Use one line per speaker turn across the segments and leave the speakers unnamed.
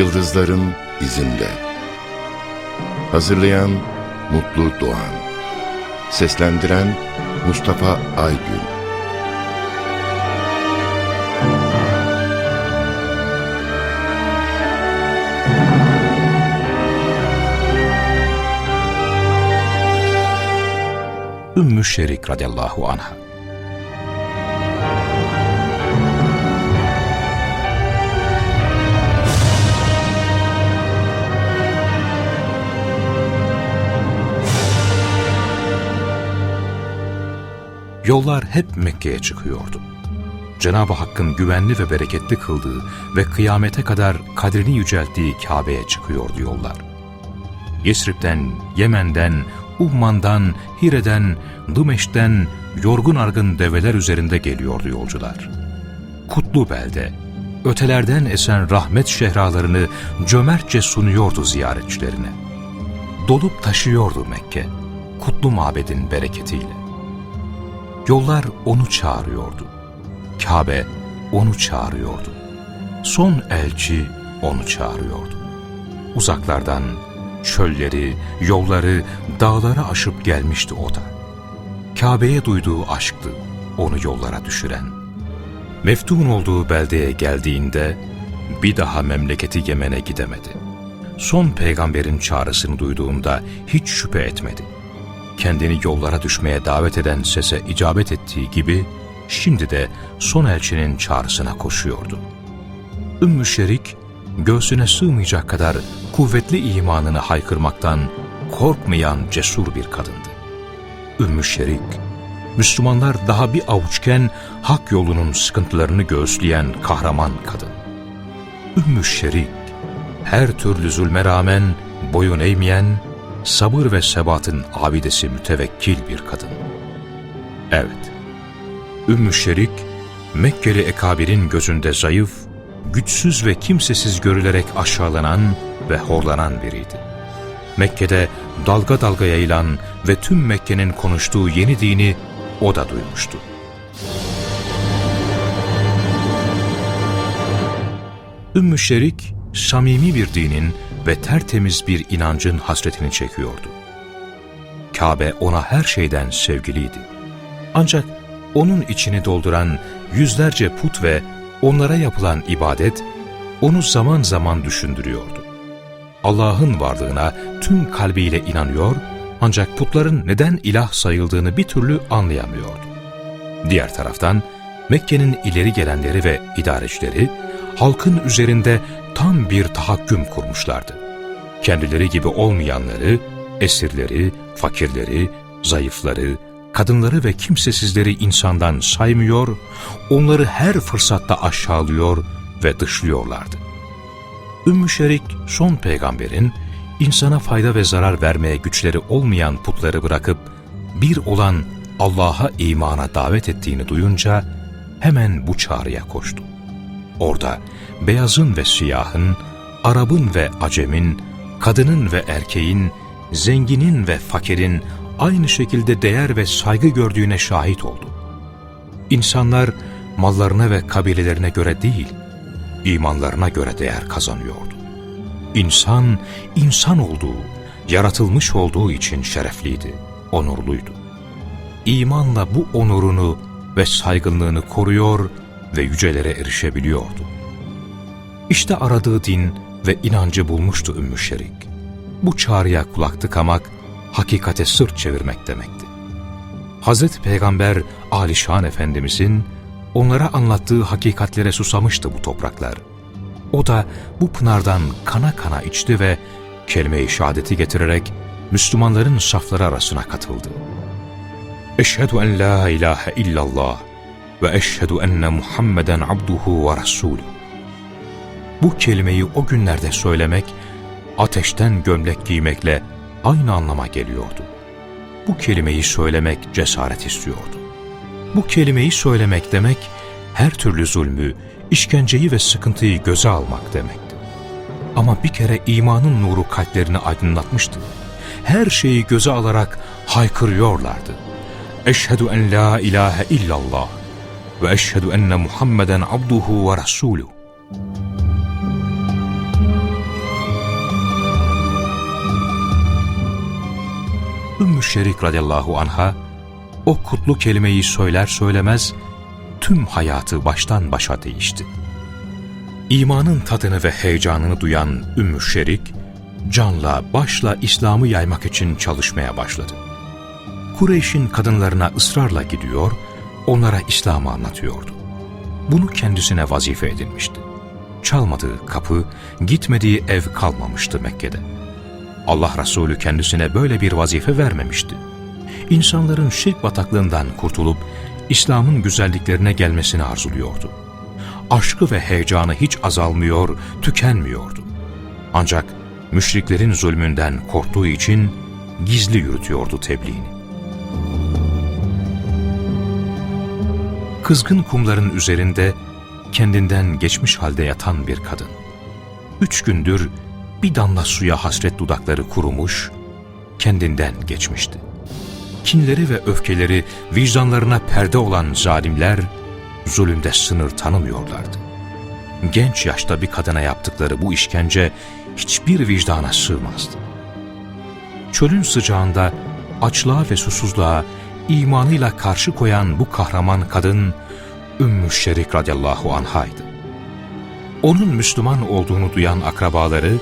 Yıldızların izinde. Hazırlayan Mutlu Doğan. Seslendiren Mustafa Aygün.
Ümmü Şerik radıyallahu anha. Yollar hep Mekke'ye çıkıyordu. Cenab-ı Hakk'ın güvenli ve bereketli kıldığı ve kıyamete kadar kadrini yücelttiği Kabe'ye çıkıyordu yollar. Yesrib'den, Yemen'den, Umman'dan, Hire'den, Dımeş'ten yorgun argın develer üzerinde geliyordu yolcular. Kutlu belde, ötelerden esen rahmet şehralarını cömertçe sunuyordu ziyaretçilerine. Dolup taşıyordu Mekke, kutlu mabedin bereketiyle. Yollar onu çağırıyordu. Kabe onu çağırıyordu. Son elçi onu çağırıyordu. Uzaklardan çölleri, yolları, dağları aşıp gelmişti o da. Kabe'ye duyduğu aşktı onu yollara düşüren. Meftun olduğu beldeye geldiğinde bir daha memleketi Yemen'e gidemedi. Son peygamberin çağrısını duyduğunda hiç şüphe etmedi. Kendini yollara düşmeye davet eden sese icabet ettiği gibi şimdi de son elçinin çağrısına koşuyordu. Ümmü Şerik göğsüne sığmayacak kadar kuvvetli imanını haykırmaktan korkmayan cesur bir kadındı. Ümmü Şerik, Müslümanlar daha bir avuçken hak yolunun sıkıntılarını göğüsleyen kahraman kadın. Ümmü Şerik, her türlü zulme rağmen boyun eğmeyen, sabır ve sebatın abidesi mütevekkil bir kadın. Evet, Ümmü Şerik, Mekkeli ekabirin gözünde zayıf, güçsüz ve kimsesiz görülerek aşağılanan ve horlanan biriydi. Mekke'de dalga dalga yayılan ve tüm Mekke'nin konuştuğu yeni dini o da duymuştu. Ümmü Şerik, samimi bir dinin ve tertemiz bir inancın hasretini çekiyordu. Kabe ona her şeyden sevgiliydi. Ancak onun içini dolduran yüzlerce put ve onlara yapılan ibadet onu zaman zaman düşündürüyordu. Allah'ın varlığına tüm kalbiyle inanıyor ancak putların neden ilah sayıldığını bir türlü anlayamıyordu. Diğer taraftan Mekke'nin ileri gelenleri ve idarecileri halkın üzerinde tam bir tahakküm kurmuşlardı. Kendileri gibi olmayanları, esirleri, fakirleri, zayıfları, kadınları ve kimsesizleri insandan saymıyor, onları her fırsatta aşağılıyor ve dışlıyorlardı. Ümmü Şerik son peygamberin insana fayda ve zarar vermeye güçleri olmayan putları bırakıp bir olan Allah'a imana davet ettiğini duyunca hemen bu çağrıya koştu. Orada beyazın ve siyahın, Arap'ın ve Acem'in, kadının ve erkeğin, zenginin ve fakirin aynı şekilde değer ve saygı gördüğüne şahit oldu. İnsanlar mallarına ve kabilelerine göre değil, imanlarına göre değer kazanıyordu. İnsan, insan olduğu, yaratılmış olduğu için şerefliydi, onurluydu. İmanla bu onurunu ve saygınlığını koruyor ve yücelere erişebiliyordu. İşte aradığı din ve inancı bulmuştu Ümmü Şerik. Bu çağrıya kulak tıkamak, hakikate sırt çevirmek demekti. Hazreti Peygamber Alişan Efendimizin onlara anlattığı hakikatlere susamıştı bu topraklar. O da bu pınardan kana kana içti ve kelime-i şehadeti getirerek Müslümanların safları arasına katıldı. Eşhedü en la ilahe illallah ve eşhedü enne Muhammeden abduhu ve resulü. Bu kelimeyi o günlerde söylemek, ateşten gömlek giymekle aynı anlama geliyordu. Bu kelimeyi söylemek cesaret istiyordu. Bu kelimeyi söylemek demek, her türlü zulmü, işkenceyi ve sıkıntıyı göze almak demekti. Ama bir kere imanın nuru kalplerini aydınlatmıştı. Her şeyi göze alarak haykırıyorlardı. Eşhedü en la ilahe illallah واشهد ان محمدا عبده ورسوله Ümmü Şerik radıyallahu anha o kutlu kelimeyi söyler söylemez tüm hayatı baştan başa değişti. İmanın tadını ve heyecanını duyan Ümmü Şerik, canla başla İslam'ı yaymak için çalışmaya başladı. Kureyş'in kadınlarına ısrarla gidiyor ve onlara İslam'ı anlatıyordu. Bunu kendisine vazife edinmişti. Çalmadığı kapı, gitmediği ev kalmamıştı Mekke'de. Allah Resulü kendisine böyle bir vazife vermemişti. İnsanların şirk bataklığından kurtulup İslam'ın güzelliklerine gelmesini arzuluyordu. Aşkı ve heyecanı hiç azalmıyor, tükenmiyordu. Ancak müşriklerin zulmünden korktuğu için gizli yürütüyordu tebliğini. Kızgın kumların üzerinde kendinden geçmiş halde yatan bir kadın. Üç gündür bir damla suya hasret dudakları kurumuş, kendinden geçmişti. Kinleri ve öfkeleri vicdanlarına perde olan zalimler, zulümde sınır tanımıyorlardı. Genç yaşta bir kadına yaptıkları bu işkence hiçbir vicdana sığmazdı. Çölün sıcağında açlığa ve susuzluğa imanıyla karşı koyan bu kahraman kadın Ümmü Şerik radıyallahu anhaydı. Onun Müslüman olduğunu duyan akrabaları,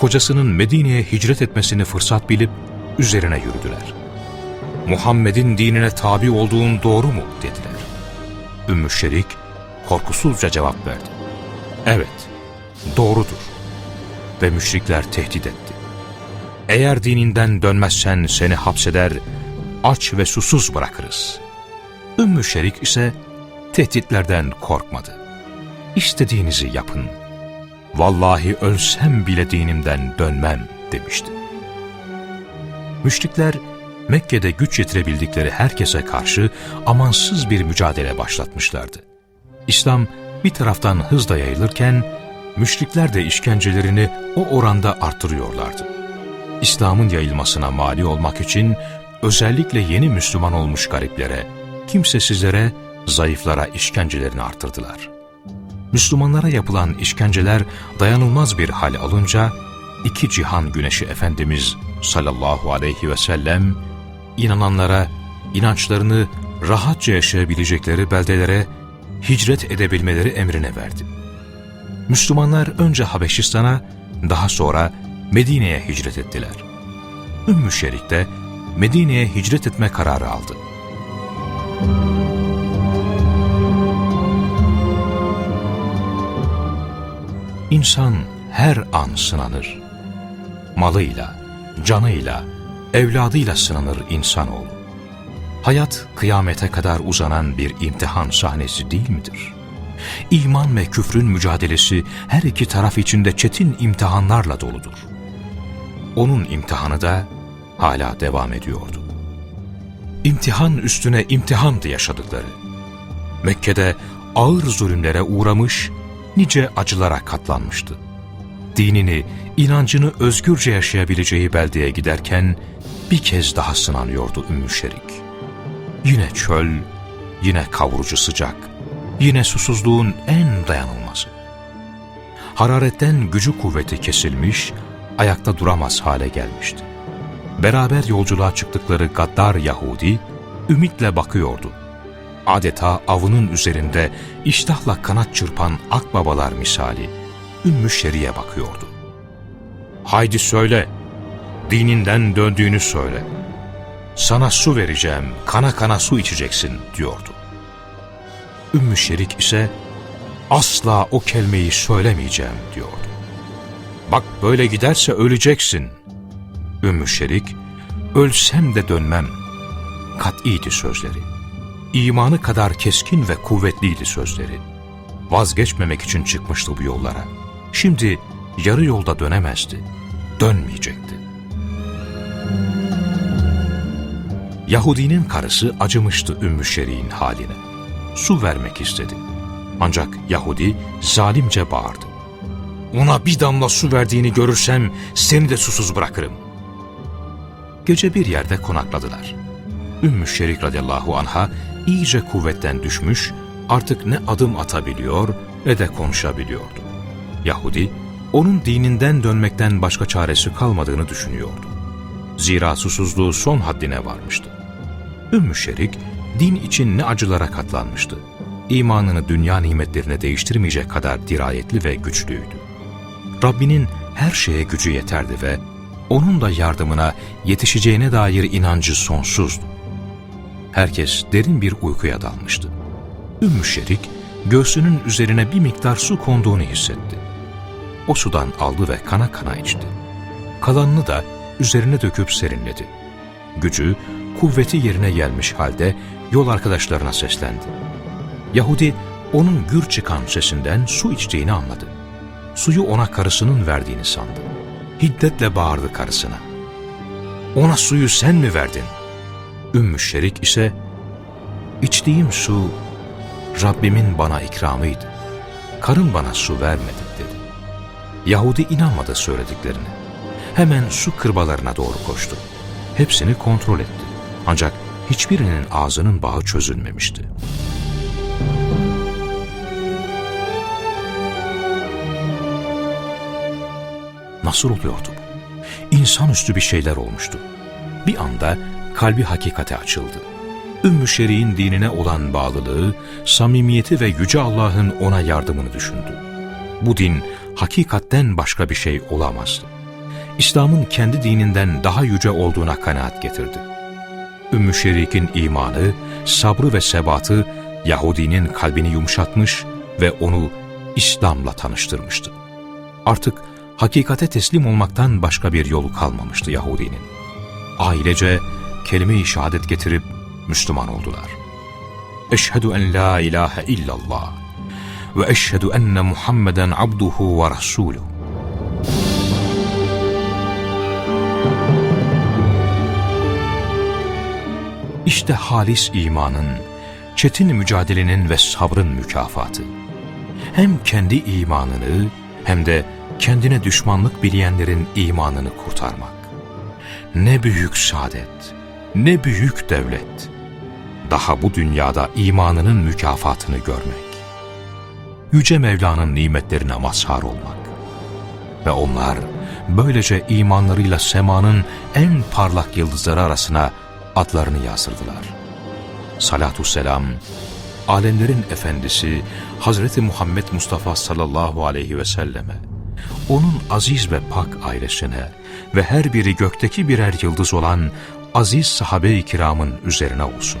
kocasının Medine'ye hicret etmesini fırsat bilip üzerine yürüdüler. Muhammed'in dinine tabi olduğun doğru mu? dediler. Ümmü Şerik korkusuzca cevap verdi. Evet, doğrudur. Ve müşrikler tehdit etti. Eğer dininden dönmezsen seni hapseder, aç ve susuz bırakırız. Ümmü Şerik ise tehditlerden korkmadı. İstediğinizi yapın. Vallahi ölsem bile dinimden dönmem demişti. Müşrikler Mekke'de güç yetirebildikleri herkese karşı amansız bir mücadele başlatmışlardı. İslam bir taraftan hızla yayılırken müşrikler de işkencelerini o oranda artırıyorlardı. İslam'ın yayılmasına mali olmak için özellikle yeni Müslüman olmuş gariplere, kimsesizlere, zayıflara işkencelerini artırdılar. Müslümanlara yapılan işkenceler dayanılmaz bir hal alınca, iki cihan güneşi Efendimiz sallallahu aleyhi ve sellem, inananlara inançlarını rahatça yaşayabilecekleri beldelere hicret edebilmeleri emrine verdi. Müslümanlar önce Habeşistan'a, daha sonra Medine'ye hicret ettiler. Ümmü Şerik de Medine'ye hicret etme kararı aldı. İnsan her an sınanır. Malıyla, canıyla, evladıyla sınanır insanoğlu. Hayat kıyamete kadar uzanan bir imtihan sahnesi değil midir? İman ve küfrün mücadelesi her iki taraf içinde çetin imtihanlarla doludur. Onun imtihanı da hala devam ediyordu. İmtihan üstüne imtihandı yaşadıkları. Mekke'de ağır zulümlere uğramış, nice acılara katlanmıştı. Dinini, inancını özgürce yaşayabileceği beldeye giderken bir kez daha sınanıyordu Ümmü Şerik. Yine çöl, yine kavurucu sıcak, yine susuzluğun en dayanılmazı. Hararetten gücü kuvveti kesilmiş, ayakta duramaz hale gelmişti. Beraber yolculuğa çıktıkları gaddar Yahudi, ümitle bakıyordu. Adeta avının üzerinde iştahla kanat çırpan akbabalar misali Ümmü Şeri'ye bakıyordu. Haydi söyle, dininden döndüğünü söyle. Sana su vereceğim, kana kana su içeceksin diyordu. Ümmü Şerik ise asla o kelimeyi söylemeyeceğim diyordu. Bak böyle giderse öleceksin. Ümmü Şerik, ölsem de dönmem. Kat'iydi sözleri. İmanı kadar keskin ve kuvvetliydi sözleri. Vazgeçmemek için çıkmıştı bu yollara. Şimdi yarı yolda dönemezdi. Dönmeyecekti. Yahudinin karısı acımıştı Ümmü Şerik'in haline. Su vermek istedi. Ancak Yahudi zalimce bağırdı. Ona bir damla su verdiğini görürsem seni de susuz bırakırım. Gece bir yerde konakladılar. Ümmü Şerik radıyallahu anha iyice kuvvetten düşmüş, artık ne adım atabiliyor ne de konuşabiliyordu. Yahudi, onun dininden dönmekten başka çaresi kalmadığını düşünüyordu. Zira susuzluğu son haddine varmıştı. Ümmü Şerik, din için ne acılara katlanmıştı. İmanını dünya nimetlerine değiştirmeyecek kadar dirayetli ve güçlüydü. Rabbinin her şeye gücü yeterdi ve onun da yardımına yetişeceğine dair inancı sonsuzdu. Herkes derin bir uykuya dalmıştı. Ümmü Şerik, göğsünün üzerine bir miktar su konduğunu hissetti. O sudan aldı ve kana kana içti. Kalanını da üzerine döküp serinledi. Gücü, kuvveti yerine gelmiş halde yol arkadaşlarına seslendi. Yahudi onun gür çıkan sesinden su içtiğini anladı. Suyu ona karısının verdiğini sandı. Hiddetle bağırdı karısına. Ona suyu sen mi verdin? Ümmü Şerik ise içtiğim su Rabbimin bana ikramıydı. Karım bana su vermedi dedi. Yahudi inanmadı söylediklerine. Hemen su kırbalarına doğru koştu. Hepsini kontrol etti. Ancak hiçbirinin ağzının bağı çözülmemişti. Nasıl oluyordu bu? İnsanüstü bir şeyler olmuştu. Bir anda kalbi hakikate açıldı. Ümmü Şerik'in dinine olan bağlılığı, samimiyeti ve Yüce Allah'ın ona yardımını düşündü. Bu din hakikatten başka bir şey olamazdı. İslam'ın kendi dininden daha yüce olduğuna kanaat getirdi. Ümmü Şerik'in imanı, sabrı ve sebatı Yahudinin kalbini yumuşatmış ve onu İslam'la tanıştırmıştı. Artık hakikate teslim olmaktan başka bir yolu kalmamıştı Yahudinin. Ailece kelime-i şehadet getirip Müslüman oldular. Eşhedü en la ilahe illallah ve eşhedü enne Muhammeden abduhu ve rasuluhu. İşte halis imanın, çetin mücadelenin ve sabrın mükafatı. Hem kendi imanını hem de kendine düşmanlık bileyenlerin imanını kurtarmak. Ne büyük saadet, ne büyük devlet. Daha bu dünyada imanının mükafatını görmek. Yüce Mevla'nın nimetlerine mazhar olmak. Ve onlar böylece imanlarıyla semanın en parlak yıldızları arasına adlarını yazdırdılar. Salatü selam, alemlerin efendisi Hazreti Muhammed Mustafa sallallahu aleyhi ve selleme, onun aziz ve pak ailesine ve her biri gökteki birer yıldız olan aziz sahabe-i kiramın üzerine olsun.